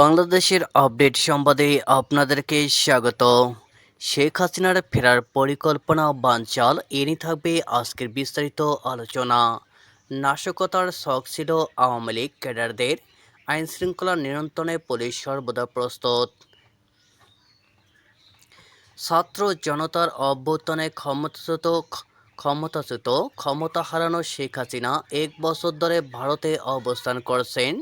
বাংলাদেশের আপডেট সংবাদে আপনাদেরকে স্বাগত। শেখ হাসিনার ফেরার পরিকল্পনা বানচাল এ নিয়ে থাকবে আজকের বিস্তারিত আলোচনা। নাশকতার শখ ছিল আওয়ামী লীগ ক্যাডারদের, আইনশৃঙ্খলা নিয়ন্ত্রণে পুলিশ সর্বদা প্রস্তুত। ছাত্র জনতার অভ্যুত্থানে ক্ষমতাচ্যুত ক্ষমতাচ্যুত, ক্ষমতা হারানো শেখ হাসিনা এক বছর ধরে ভারতে অবস্থান করছেন।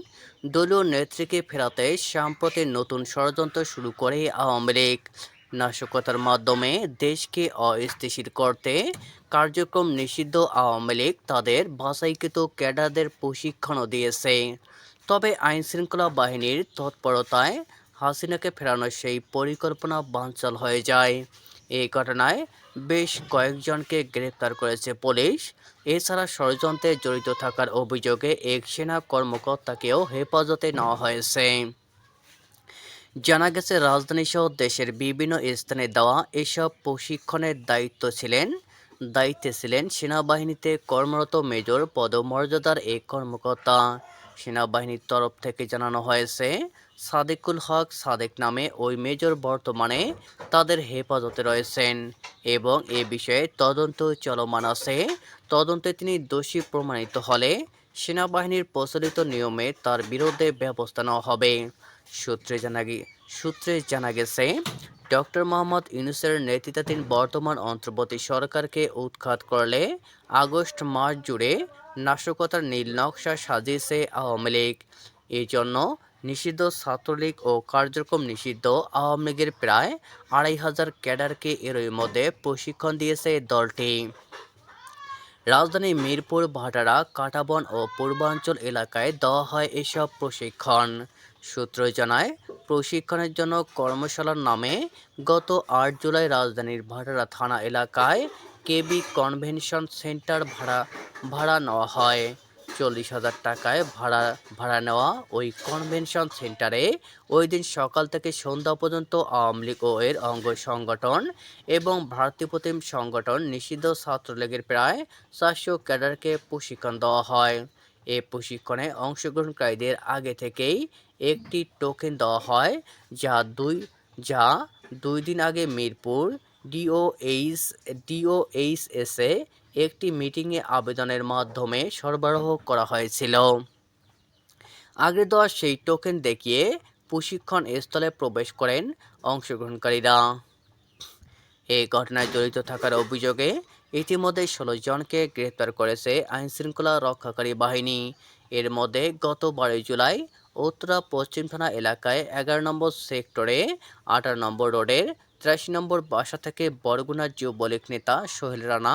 দলীয় নেত্রীকে ফেরাতে সাম্প্রতি নতুন ষড়যন্ত্র শুরু করে আওয়ামী লীগ। নাশকতার মাধ্যমে দেশকে অস্থিতিশীল করতে কার্যক্রম নিষিদ্ধ আওয়ামী লীগ তাদের বাছাইকৃত ক্যাডারদের প্রশিক্ষণও দিয়েছে। তবে আইনশৃঙ্খলা বাহিনীর তৎপরতায় হাসিনাকে ফেরানোর সেই পরিকল্পনা বানচাল হয়ে যায়। এই ঘটনায় বেশ কয়েকজনকে গ্রেপ্তার করেছে পুলিশ। এছাড়া ষড়যন্ত্রে জড়িত থাকার অভিযোগে এক সেনা কর্মকর্তাকেও হেফাজতে নেওয়া হয়েছে। জানা গেছে, রাজধানী সহ দেশের বিভিন্ন স্থানে দেওয়া এসব প্রশিক্ষণের দায়িত্ব ছিলেন, দায়িত্বে ছিলেন সেনাবাহিনীতে কর্মরত মেজর পদমর্যাদার এক কর্মকর্তা। সেনাবাহিনীর তরফ থেকে জানানো হয়েছে সাদেকুল হক সাদেক নামে ওই মেজর বর্তমানে তাদের হেফাজতে রয়েছেন এবং এ বিষয়ে তদন্ত চলমান আছে। তদন্তে তিনি দোষী প্রমাণিত হলে সেনাবাহিনীর প্রচলিত নিয়মে তার বিরুদ্ধে ব্যবস্থা নেওয়া হবে। সূত্রে জানা সূত্রে জানা গেছে, ডক্টর মোহাম্মদ ইউনুসের নেতৃত্বাধীন বর্তমান অন্তর্বর্তী সরকারকে উৎখাত করলে আগস্ট মাস জুড়ে নাশকতার নীল নকশা সাজিয়েছে আওয়ামী লীগ। এই জন্য নিষিদ্ধ ছাত্রলীগ ও কার্যক্রম নিষিদ্ধ। আওয়ামী লীগের প্রায় আড়াই হাজার ক্যাডারকে এরই মধ্যে প্রশিক্ষণ দিয়েছে দলটি। রাজধানী মিরপুর, ভাটারা, কাটাবন ও পূর্বাঞ্চল এলাকায় দেওয়া হয় এসব প্রশিক্ষণ। সূত্র জানায়, প্রশিক্ষণের জন্য কর্মশালার নামে গত আট জুলাই রাজধানীর ভাটারা থানা এলাকায় কেবি কনভেনশন সেন্টার ভাড়া ভাড়া নেওয়া হয়। চল্লিশ হাজার টাকায় ভাড়া ভাড়া নেওয়া ওই কনভেনশন সেন্টারে ওই দিন সকাল থেকে সন্ধ্যা পর্যন্ত আওয়ামী লীগ ও এর অঙ্গ সংগঠন এবং ভারতীয় প্রতিম সংগঠন নিষিদ্ধ ছাত্রলীগের প্রায় চারশো ক্যাডারকে প্রশিক্ষণ দেওয়া হয়। এই প্রশিক্ষণে অংশগ্রহণকারীদের আগে থেকেই একটি টোকেন দেওয়া হয়, যা দুই যা দুই দিন আগে মিরপুর ডিওএইচ ডিওএইচএসে একটি মিটিংয়ে আবেদনের মাধ্যমে সরবরাহ করা হয়েছিল। আগে দেওয়া সেই টোকেন দেখিয়ে প্রশিক্ষণ স্থলে প্রবেশ করেন অংশগ্রহণকারীরা। এই ঘটনায় জড়িত থাকার অভিযোগে ইতিমধ্যে ষোলো জনকে গ্রেপ্তার করেছে আইনশৃঙ্খলা রক্ষাকারী বাহিনী। এর মধ্যে গত বারোই জুলাই উত্তরা পশ্চিম থানা এলাকায় এগারো নম্বর সেক্টরে আঠারো নম্বর রোডের তিরাশি নম্বর বাসা থেকে বরগুনা যুবলীগ নেতা সোহেল রানা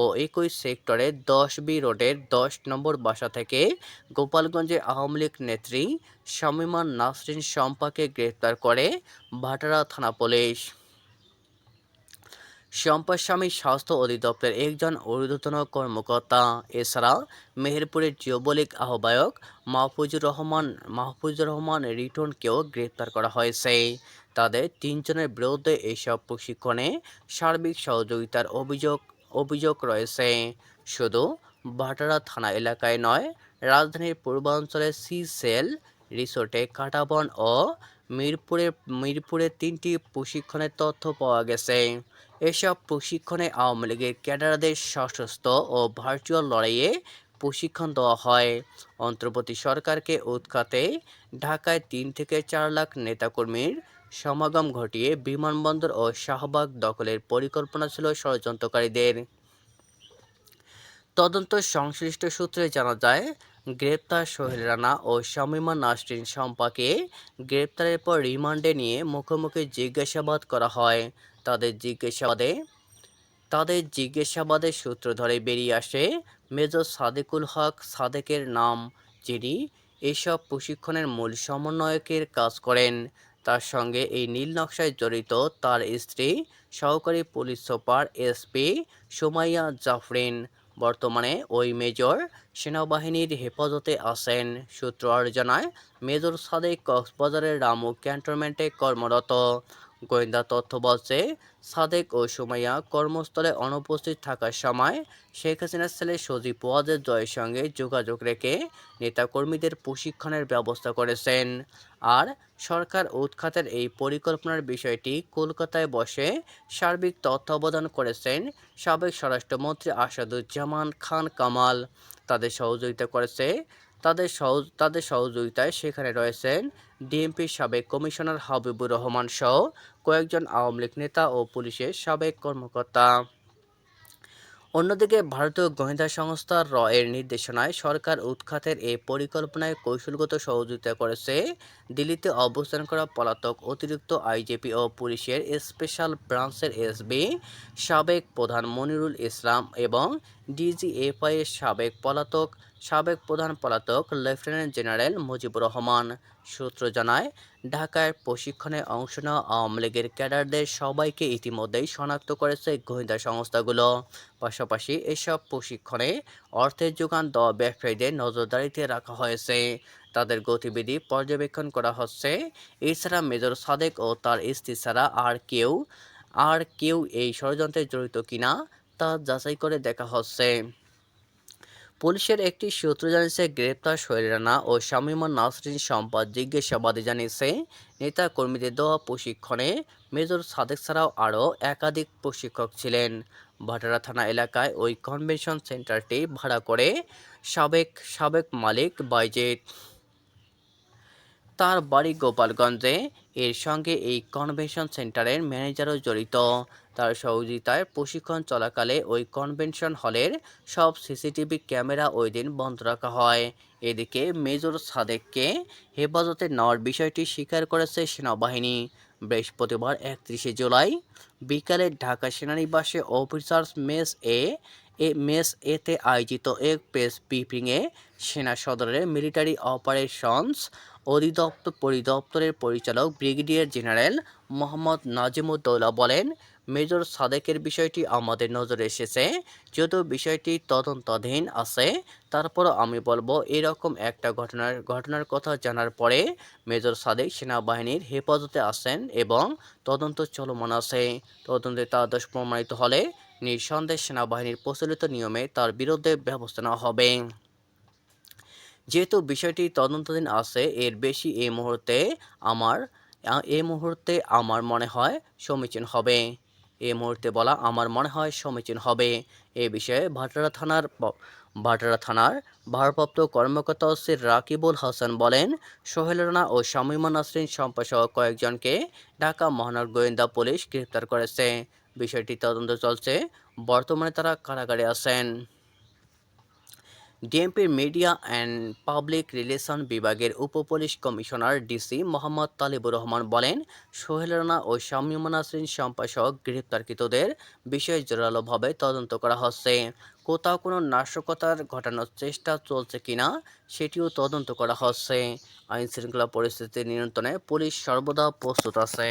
ও একই সেক্টরে দশ বি রোডের দশ নম্বর বাসা থেকে গোপালগঞ্জে আওয়ামী লীগ নেত্রী শামিমা নাসরিন শম্পাকে গ্রেপ্তার করে ভাটারা থানা পুলিশ। শম্পার স্বামী স্বাস্থ্য অধিদপ্তরের একজন ঊর্ধ্বতন কর্মকর্তা। এছাড়া মেহেরপুরের যুবলীগ আহ্বায়ক মাহফুজুর রহমান মাহফুজুর রহমান রিটনকেও গ্রেপ্তার করা হয়েছে। তাদের তিনজনের বিরুদ্ধে এইসব প্রশিক্ষণে সার্বিক সহযোগিতার অভিযোগ অভিযোগ রয়েছে। শুধু ভাটারা থানা এলাকায় নয়, রাজধানীর পূর্বাঞ্চলের সি সেল রিসোর্টে কাটাবন ও মিরপুরে মিরপুরে তিনটি প্রশিক্ষণের তথ্য পাওয়া গেছে। এসব প্রশিক্ষণে আওয়ামী লীগের ক্যাডারদের সশস্ত্র ও ভার্চুয়াল লড়াইয়ে প্রশিক্ষণ দেওয়া হয়। অন্তর্বর্তী সরকারকে উৎখাতে ঢাকায় তিন থেকে চার লাখ নেতাকর্মীর সমাগম ঘটিয়ে বিমানবন্দর ও শাহবাগ দখলের পরিকল্পনা ছিল ষড়যন্ত্রকারীদের। তদন্ত সংশ্লিষ্ট সূত্রে জানা যায়, গ্রেপ্তার সোহেল রানা ও শামিমা নাসরিন শম্পাকে গ্রেপ্তারের পর রিমান্ডে নিয়ে মুখোমুখি জিজ্ঞাসাবাদ করা হয়। তাদের জিজ্ঞাসাবাদে, তাদের জিজ্ঞাসাবাদের সূত্র ধরে বেরিয়ে আসে মেজর সাদেকুল হক সাদেকের নাম, যিনি এসব প্রশিক্ষণের মূল সমন্বয়কের কাজ করেন। তার সঙ্গে এই নীল নকশায় জড়িত তার স্ত্রী, সহকারী police super SP Sumaiya Jafrin. বর্তমানে ওই মেজর সেনাবাহিনীর হেফাজতে আছেন। সূত্র জানায়, মেজর সাদেক কক্সবাজারের রামু ক্যান্টনমেন্টে কর্মরত। গোয়েন্দা তথ্য বলছে, সাদেক ও সুমাইয়া কর্মস্থলে অনুপস্থিত থাকার সময় শেখ হাসিনার ছেলে সজীব ওয়াজের জয়ের সঙ্গে যোগাযোগ রেখে নেতাকর্মীদের প্রশিক্ষণের ব্যবস্থা করেছেন। আর সরকার উৎখাতের এই পরিকল্পনার বিষয়টি কলকাতায় বসে সার্বিক তত্ত্বাবধান করেছেন সাবেক স্বরাষ্ট্রমন্ত্রী আসাদুজ্জামান খান কামাল। তাদের সহযোগিতা করেছে তাদের সহ তাদের সহযোগিতায় সেখানে রয়েছেন ডিএমপির সাবেক কমিশনার হাবিবুর রহমান সহ কয়েকজন আওয়ামী লীগ নেতা ও পুলিশের সাবেক কর্মকর্তা। অন্যদিকে ভারতীয় গোয়েন্দা সংস্থা র এর নির্দেশনায় সরকার উৎখাতের এই পরিকল্পনায় কৌশলগত সহযোগিতা করেছে। দিল্লিতে অবস্থান করা পলাতক অতিরিক্ত আইজিপি ও পুলিশের স্পেশাল ব্রাঞ্চের এসবি, সাবেক প্রধান মনিরুল ইসলাম এবং ডিজিএফআই এর সাবেক পলাতক, সাবেক প্রধান পলাতক লেফটেন্যান্ট জেনারেল মুজিবুর রহমান। সূত্র জানায় ঢাকায় প্রশিক্ষণে অংশ নেওয়া আওয়ামী লীগের ক্যাডারদের সবাইকে ইতিমধ্যেই শনাক্ত করেছে গোয়েন্দা সংস্থাগুলো। পাশাপাশি এসব প্রশিক্ষণে অর্থের যোগান দেওয়া ব্যবসায়ীদের নজরদারিতে রাখা হয়েছে। তাদের গতিবিধি পর্যবেক্ষণ করা হচ্ছে। এছাড়া মেজর সাদেক ও তার স্ত্রী ছাড়া আর কেউ আর কেউ এই ষড়যন্ত্রে জড়িত কিনা তা যাচাই করে দেখা হচ্ছে। পুলিশের একটি সূত্র জানিয়েছে, গ্রেপ্তার সোহেল রানা ও শামীমুন নাসরিন সম্পাদ জিজ্ঞাসাবাদে জানিয়েছে, নেতা কর্মীদের দেওয়া প্রশিক্ষণে মেজর সাদেক ছাড়াও আরও একাধিক প্রশিক্ষক ছিলেন। ভাটারা থানা এলাকায় ওই কনভেনশন সেন্টারটি ভাড়া করে সাবেক সাবেক মালিক বাইজেদ তার বাড়ি গোপালগঞ্জে। এর সঙ্গে এই কনভেনশন সেন্টারের ম্যানেজারও জড়িত। তার সহযোগিতায় প্রশিক্ষণ চলাকালে ওই কনভেনশন হলের সব সিসিটিভি ক্যামেরা ওই দিন বন্ধ রাখা হয়। এদিকে মেজর সাদেককে হেফাজতে নেওয়ার বিষয়টি স্বীকার করেছে সেনাবাহিনী। বৃহস্পতিবার একত্রিশে জুলাই বিকালে ঢাকা সেনানিবাসে অফিসার্স মেস এ এ মেস এতে আয়োজিত এক প্রেস ব্রিফিংয়ে সেনা সদরের মিলিটারি অপারেশনস অধিদপ্তর পরিদপ্তরের পরিচালক ব্রিগেডিয়ার জেনারেল মোহাম্মদ নাজিমুদ্দৌলা বলেন, মেজর সাদেকের বিষয়টি আমাদের নজরে এসেছে যদিও বিষয়টি তদন্তাধীন আছে তারপরও আমি বলব এরকম একটা ঘটনার ঘটনার কথা জানার পরে মেজর সাদেক সেনাবাহিনীর হেফাজতে আছেন এবং তদন্ত চলমান আছে। তদন্তে তার দোষ প্রমাণিত হলে নিঃসন্দেহ সেনাবাহিনীর প্রচলিত নিয়মে তার বিরুদ্ধে ব্যবস্থা নেওয়া হবে। যেহেতু বিষয়টি তদন্তাধীন আছে, এর বেশি এই মুহূর্তে আমার এই মুহূর্তে আমার মনে হয় সমীচীন হবে। এই মুহূর্তে বলা আমার মনে হয় সমীচীন হবে। এ বিষয়ে ভাটারা থানার ভাটারা থানার ভারপ্রাপ্ত কর্মকর্তা ওসি রাকিবুল হাসান বলেন, সোহেল রানা ও শামীমা নাসরিন সম্পাসহ কয়েকজনকে ঢাকা মহানগর গোয়েন্দা পুলিশ গ্রেপ্তার করেছে। বিষয়টি তদন্ত চলছে। বর্তমানে তারা কারাগারে আছেন। ডিএমপির মিডিয়া অ্যান্ড পাবলিক রিলেশন বিভাগের উপপুলিশ কমিশনার ডিসি মোহাম্মদ তালিবুর রহমান বলেন, সোহেল রানা ও শামীমা নাসরিন সম্পাসহ গ্রেপ্তারকৃতদের বিষয়ে জোরালোভাবে তদন্ত করা হচ্ছে। কোথাও কোনো নাশকতার ঘটানোর চেষ্টা চলছে কিনা সেটিও তদন্ত করা হচ্ছে। আইন শৃঙ্খলা পরিস্থিতি নিয়ন্ত্রণে পুলিশ সর্বদা প্রস্তুত আছে।